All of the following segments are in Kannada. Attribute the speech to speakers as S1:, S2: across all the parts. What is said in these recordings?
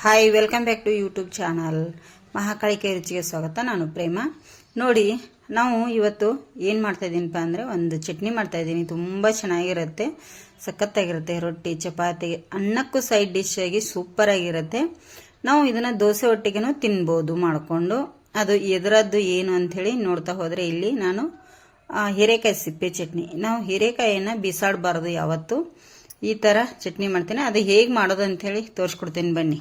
S1: Hi welcome back to YouTube channel ಮಹಾಕಾಳಿಕೆ ರುಚಿಗೆ ಸ್ವಾಗತ, ನಾನು ಪ್ರೇಮ. ನೋಡಿ, ನಾವು ಇವತ್ತು ಏನು ಮಾಡ್ತಾ ಇದ್ದೀನಪ್ಪ ಅಂದರೆ ಒಂದು ಚಟ್ನಿ ಮಾಡ್ತಾ ಇದ್ದೀನಿ ತುಂಬ ಚೆನ್ನಾಗಿರುತ್ತೆ, ಸಖತ್ತಾಗಿರುತ್ತೆ. ರೊಟ್ಟಿ, ಚಪಾತಿ, ಅನ್ನಕ್ಕೂ ಸೈಡ್ ಡಿಶ್ ಆಗಿ ಸೂಪರ್ ಆಗಿರುತ್ತೆ ನಾವು ಇದನ್ನು ದೋಸೆ ಒಟ್ಟಿಗೆನೂ ತಿನ್ಬೋದು, ಮಾಡಿಕೊಂಡು. ಅದು ಎದರದ್ದು ಏನು ಅಂಥೇಳಿ ನೋಡ್ತಾ ಹೋದರೆ ಇಲ್ಲಿ ನಾನು ಹೀರೆಕಾಯಿ ಸಿಪ್ಪೆ ಚಟ್ನಿ. ನಾವು ಹೀರೆಕಾಯಿಯನ್ನು ಬಿಸಾಡಬಾರ್ದು ಯಾವತ್ತು. ಈ ಥರ ಚಟ್ನಿ ಮಾಡ್ತೀನಿ. ಅದು ಹೇಗೆ ಮಾಡೋದು ಅಂಥೇಳಿ ತೋರಿಸ್ಕೊಡ್ತೀನಿ ಬನ್ನಿ.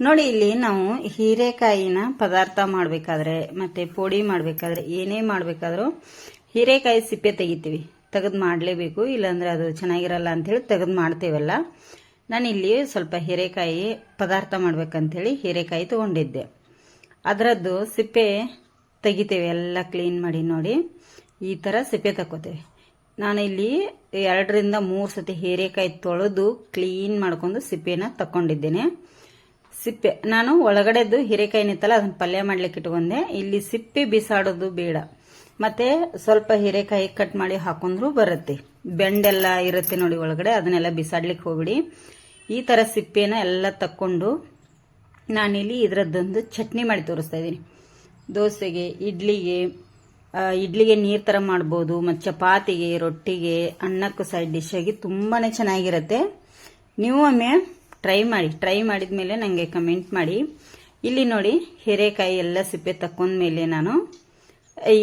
S1: ನೋಡಿ, ಇಲ್ಲಿ ನಾವು ಹೀರೆಕಾಯಿನ ಪದಾರ್ಥ ಮಾಡಬೇಕಾದ್ರೆ, ಮತ್ತೆ ಪುಡಿ ಮಾಡಬೇಕಾದ್ರೆ, ಏನೇ ಮಾಡಬೇಕಾದ್ರೂ ಹೀರೆಕಾಯಿ ಸಿಪ್ಪೆ ತೆಗಿತೀವಿ. ತೆಗೆದು ಮಾಡಲೇಬೇಕು. ಇಲ್ಲಾಂದರೆ ಅದು ಚೆನ್ನಾಗಿರಲ್ಲ ಅಂಥೇಳಿ ತೆಗೆದು ಮಾಡ್ತೇವಲ್ಲ. ನಾನು ಇಲ್ಲಿ ಸ್ವಲ್ಪ ಹೀರೆಕಾಯಿ ಪದಾರ್ಥ ಮಾಡ್ಬೇಕಂಥೇಳಿ ಹೀರೆಕಾಯಿ ತೊಗೊಂಡಿದ್ದೆ. ಅದರದ್ದು ಸಿಪ್ಪೆ ತೆಗಿತೇವೆ, ಎಲ್ಲ ಕ್ಲೀನ್ ಮಾಡಿ ನೋಡಿ. ಈ ಥರ ಸಿಪ್ಪೆ ತಕ್ಕೋತೇವೆ. ನಾನು ಇಲ್ಲಿ ಎರಡರಿಂದ ಮೂರು ಸತಿ ಹೀರೆಕಾಯಿ ತೊಳೆದು ಕ್ಲೀನ್ ಮಾಡ್ಕೊಂಡು ಸಿಪ್ಪೆನ ತಕ್ಕೊಂಡಿದ್ದೇನೆ. ಸಿಪ್ಪೆ. ನಾನು ಒಳಗಡೆದು ಹಿರೇಕಾಯಿ ನಿತ್ತಲ್ಲ, ಅದನ್ನ ಪಲ್ಯ ಮಾಡ್ಲಿಕ್ಕೆ ಇಟ್ಕೊಂಡೆ. ಇಲ್ಲಿ ಸಿಪ್ಪೆ ಬಿಸಾಡೋದು ಬೇಡ. ಮತ್ತೆ ಸ್ವಲ್ಪ ಹೀರೆಕಾಯಿ ಕಟ್ ಮಾಡಿ ಹಾಕೊಂಡ್ರು ಬರುತ್ತೆ. ಬೆಂಡೆಲ್ಲ ಇರುತ್ತೆ ನೋಡಿ ಒಳಗಡೆ, ಅದನ್ನೆಲ್ಲ ಬಿಸಾಡ್ಲಿಕ್ಕೆ ಹೋಗ್ಬಿಡಿ. ಈ ತರ ಸಿಪ್ಪೆನ ಎಲ್ಲ ತಕ್ಕೊಂಡು ನಾನಿಲ್ಲಿ ಇದರದ್ದೊಂದು ಚಟ್ನಿ ಮಾಡಿ ತೋರಿಸ್ತಾ ಇದ್ದೀನಿ. ದೋಸೆಗೆ, ಇಡ್ಲಿಗೆ ಇಡ್ಲಿಗೆ ನೀರು ಥರ ಮಾಡ್ಬೋದು, ಮತ್ತು ಚಪಾತಿಗೆ, ರೊಟ್ಟಿಗೆ, ಅನ್ನಕ್ಕೂ ಸೈಡ್ ಡಿಶ್ ಆಗಿ ತುಂಬಾ ಚೆನ್ನಾಗಿರುತ್ತೆ. ನೀವು ಒಮ್ಮೆ ಟ್ರೈ ಮಾಡಿ ಟ್ರೈ ಮಾಡಿದ ಮೇಲೆ ನನಗೆ ಕಮೆಂಟ್ ಮಾಡಿ. ಇಲ್ಲಿ ನೋಡಿ, ಹೀರೆಕಾಯಿ ಎಲ್ಲ ಸಿಪ್ಪೆ ತಕ್ಕೊಂಡ್ಮೇಲೆ ನಾನು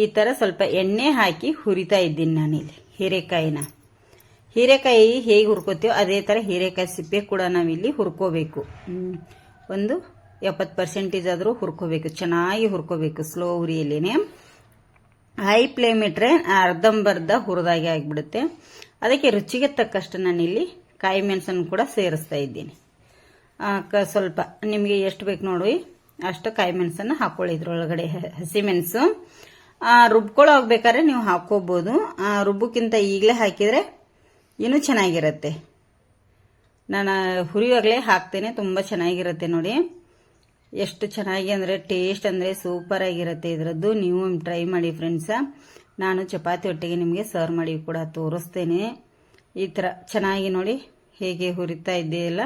S1: ಈ ಥರ ಸ್ವಲ್ಪ ಎಣ್ಣೆ ಹಾಕಿ ಹುರಿತಾ ಇದ್ದೀನಿ ನಾನಿಲ್ಲಿ, ಹೀರೆಕಾಯಿನ. ಹೀರೆಕಾಯಿ ಹೇಗೆ ಹುರ್ಕೋತೀವೋ ಅದೇ ಥರ ಹೀರೆಕಾಯಿ ಸಿಪ್ಪೆ ಕೂಡ ನಾವಿಲ್ಲಿ ಹುರ್ಕೋಬೇಕು. ಒಂದು ಎಪ್ಪತ್ತು ಪರ್ಸೆಂಟೇಜ್ ಆದರೂ ಹುರ್ಕೋಬೇಕು, ಚೆನ್ನಾಗಿ ಹುರ್ಕೋಬೇಕು ಸ್ಲೋ ಉರಿಯಲ್ಲೇ ಹೈ ಫ್ಲೇಮ್ ಇಟ್ಟರೆ ಅರ್ಧಂಬರ್ಧ ಹುರಿದಾಗೆ ಆಗಿಬಿಡುತ್ತೆ. ಅದಕ್ಕೆ ರುಚಿಗೆ ತಕ್ಕಷ್ಟು ನಾನಿಲ್ಲಿ ಕಾಯಿ ಮೆಣಸನ್ನು ಕೂಡ ಸೇರಿಸ್ತಾ ಇದ್ದೀನಿ. ಕ- ಸ್ವಲ್ಪ ನಿಮಗೆ ಎಷ್ಟು ಬೇಕು ನೋಡಿ ಅಷ್ಟು ಕಾಯಿ ಮೆಣಸನ್ನು ಹಾಕೊಳ್ಳಿ ಇದ್ರೊಳಗಡೆ ಹಸಿಮೆಣಸು ರುಬ್ಕೊಳ್ಳೋ ಹೋಗ್ಬೇಕಾದ್ರೆ ನೀವು ಹಾಕೋಬೋದು ರುಬ್ಬಕ್ಕಿಂತ ಈಗಲೇ ಹಾಕಿದರೆ ಇನ್ನೂ ಚೆನ್ನಾಗಿರುತ್ತೆ. ನಾನು ಹುರಿಯುವಾಗಲೇ ಹಾಕ್ತೇನೆ, ತುಂಬ ಚೆನ್ನಾಗಿರುತ್ತೆ ನೋಡಿ. ಎಷ್ಟು ಚೆನ್ನಾಗಿ ಅಂದರೆ ಟೇಸ್ಟ್ ಅಂದರೆ ಸೂಪರ್ ಆಗಿರುತ್ತೆ ಇದರದ್ದು. ನೀವು ಟ್ರೈ ಮಾಡಿ ಫ್ರೆಂಡ್ಸ. ನಾನು ಚಪಾತಿ ಒಟ್ಟಿಗೆ ನಿಮಗೆ ಸರ್ವ್ ಮಾಡಿ ಕೂಡ ತೋರಿಸ್ತೇನೆ. ಈ ಥರ ಚೆನ್ನಾಗಿ ನೋಡಿ ಹೇಗೆ ಹುರಿತಾ ಇದೆಯಲ್ಲ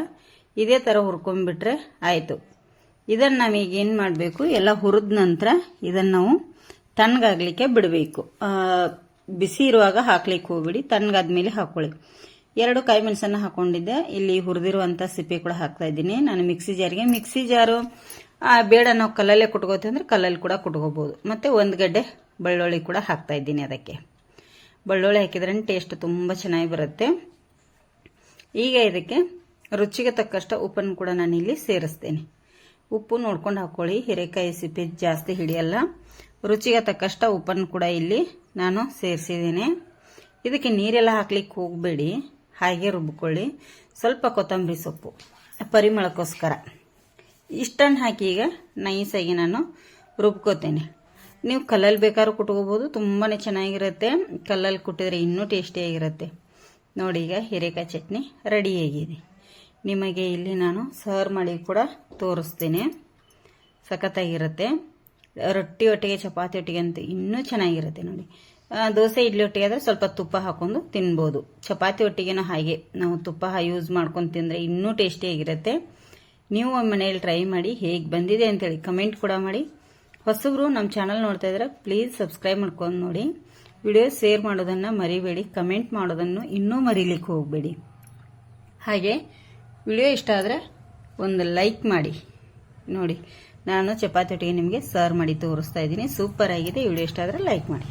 S1: ಇದೇ ಥರ ಹುರ್ಕೊಂಡ್ಬಿಟ್ರೆ ಆಯಿತು. ಇದನ್ನು ನಾವೀಗ ಏನು ಮಾಡಬೇಕು, ಎಲ್ಲ ಹುರಿದ ನಂತರ ಇದನ್ನು ನಾವು ತಣ್ಣಗಾಗಲಿಕ್ಕೆ ಬಿಡಬೇಕು. ಬಿಸಿ ಇರುವಾಗ ಹಾಕ್ಲಿಕ್ಕೆ ಹೋಗ್ಬಿಡಿ, ತಣ್ಣಗಾದ್ಮೇಲೆ ಹಾಕ್ಕೊಳ್ಳಿ ಎರಡು ಕಾಯಿ ಮೆಣಸನ್ನು ಹಾಕೊಂಡಿದ್ದೆ, ಇಲ್ಲಿ ಹುರಿದಿರುವಂಥ ಸಿಪ್ಪೆ ಕೂಡ ಹಾಕ್ತಾ ಇದ್ದೀನಿ. ನಾನು ಮಿಕ್ಸಿ ಜಾರಿಗೆ, ಮಿಕ್ಸಿ ಜಾರು ಬೇಡ ನಾವು ಕಲ್ಲಲ್ಲೇ ಕುಟ್ಕೋತೀವಿ ಅಂದ್ರೆ ಕಲ್ಲಲ್ಲಿ ಕೂಡ ಕುಟ್ಕೋಬೋದು ಮತ್ತು ಒಂದು ಗಡ್ಡೆ ಬೆಳ್ಳುಳ್ಳಿ ಕೂಡ ಹಾಕ್ತಾ ಇದ್ದೀನಿ ಅದಕ್ಕೆ. ಬೆಳ್ಳುಳ್ಳಿ ಹಾಕಿದ್ರೆ ಟೇಸ್ಟ್ ತುಂಬ ಚೆನ್ನಾಗಿ ಬರುತ್ತೆ. ಈಗ ಇದಕ್ಕೆ ರುಚಿಗೆ ತಕ್ಕಷ್ಟು ಉಪ್ಪನ್ನು ಕೂಡ ನಾನು ಇಲ್ಲಿ ಸೇರಿಸ್ತೇನೆ. ಉಪ್ಪು ನೋಡ್ಕೊಂಡು ಹಾಕೊಳ್ಳಿ. ಹಿರೇಕಾಯಿ ಸಿಪ್ಪೆ ಜಾಸ್ತಿ ಹಿಡಿಯಲ್ಲ. ರುಚಿಗೆ ತಕ್ಕಷ್ಟು ಉಪ್ಪನ್ನು ಕೂಡ ಇಲ್ಲಿ ನಾನು ಸೇರಿಸಿದ್ದೇನೆ. ಇದಕ್ಕೆ ನೀರೆಲ್ಲ ಹಾಕ್ಲಿಕ್ಕೆ ಹೋಗಬೇಡಿ. ಹಾಗೆ ರುಬ್ಕೊಳ್ಳಿ. ಸ್ವಲ್ಪ ಕೊತ್ತಂಬರಿ ಸೊಪ್ಪು, ಪರಿಮಳಕ್ಕೋಸ್ಕರ. ಇಷ್ಟನ್ನು ಹಾಕಿ ಈಗ ನೈಸಾಗಿ ನಾನು ರುಬ್ಕೋತೇನೆ. ನೀವು ಕಲ್ಲಲ್ಲಿ ಬೇಕಾದ್ರೂ ಕುಟ್ಕೋಬೋದು. ತುಂಬಾ ಚೆನ್ನಾಗಿರುತ್ತೆ. ಕಲ್ಲಲ್ಲಿ ಕುಟ್ಟಿದ್ರೆ ಇನ್ನೂ ಟೇಸ್ಟಿಯಾಗಿರುತ್ತೆ. ನೋಡಿ ಈಗ ಹೀರೆಕಾಯಿ ಚಟ್ನಿ ರೆಡಿಯಾಗಿದೆ ನಿಮಗೆ ಇಲ್ಲಿ ನಾನು ಸರ್ವ್ ಮಾಡಿ ಕೂಡ ತೋರಿಸ್ತೀನಿ. ಸಖತ್ತಾಗಿರುತ್ತೆ. ರೊಟ್ಟಿ ಒಟ್ಟಿಗೆ, ಚಪಾತಿ ಒಟ್ಟಿಗೆ ಅಂತ ಇನ್ನೂ ಚೆನ್ನಾಗಿರುತ್ತೆ ನೋಡಿ. ದೋಸೆ, ಇಡ್ಲಿ ಒಟ್ಟಿಗೆ ಆದರೆ ಸ್ವಲ್ಪ ತುಪ್ಪ ಹಾಕೊಂಡು ತಿನ್ಬೋದು. ಚಪಾತಿ ಒಟ್ಟಿಗೆನೂ ಹಾಗೆ. ನಾವು ತುಪ್ಪ ಯೂಸ್ ಮಾಡ್ಕೊಂಡು ತಿಂದರೆ ಇನ್ನೂ ಟೇಸ್ಟಿಯಾಗಿರುತ್ತೆ ನೀವು ಮನೆಯಲ್ಲಿ ಟ್ರೈ ಮಾಡಿ ಹೇಗೆ ಬಂದಿದೆ ಅಂತೇಳಿ ಕಮೆಂಟ್ ಕೂಡ ಮಾಡಿ. ಹೊಸಬ್ರು ನಮ್ಮ ಚಾನಲ್ ನೋಡ್ತಾ ಇದ್ರೆ ಪ್ಲೀಸ್ ಸಬ್ಸ್ಕ್ರೈಬ್ ಮಾಡ್ಕೊಂಡು ನೋಡಿ. ವಿಡಿಯೋ ಶೇರ್ ಮಾಡೋದನ್ನು ಮರಿಬೇಡಿ ಕಮೆಂಟ್ ಮಾಡೋದನ್ನು ಇನ್ನೂ ಮರಿಲಿಕ್ಕೆ ಹೋಗಬೇಡಿ. ಹಾಗೆ ವಿಡಿಯೋ ಇಷ್ಟ ಆದರೆ ಒಂದು ಲೈಕ್ ಮಾಡಿ. ನೋಡಿ, ನಾನು ಚಪಾತಿ ಒಟ್ಟಿಗೆ ನಿಮಗೆ ಸರ್ವ್ ಮಾಡಿ ತೋರಿಸ್ತಾ ಇದ್ದೀನಿ. ಸೂಪರ್ ಆಗಿದೆ. ವಿಡಿಯೋ ಇಷ್ಟ ಆದರೆ ಲೈಕ್ ಮಾಡಿ.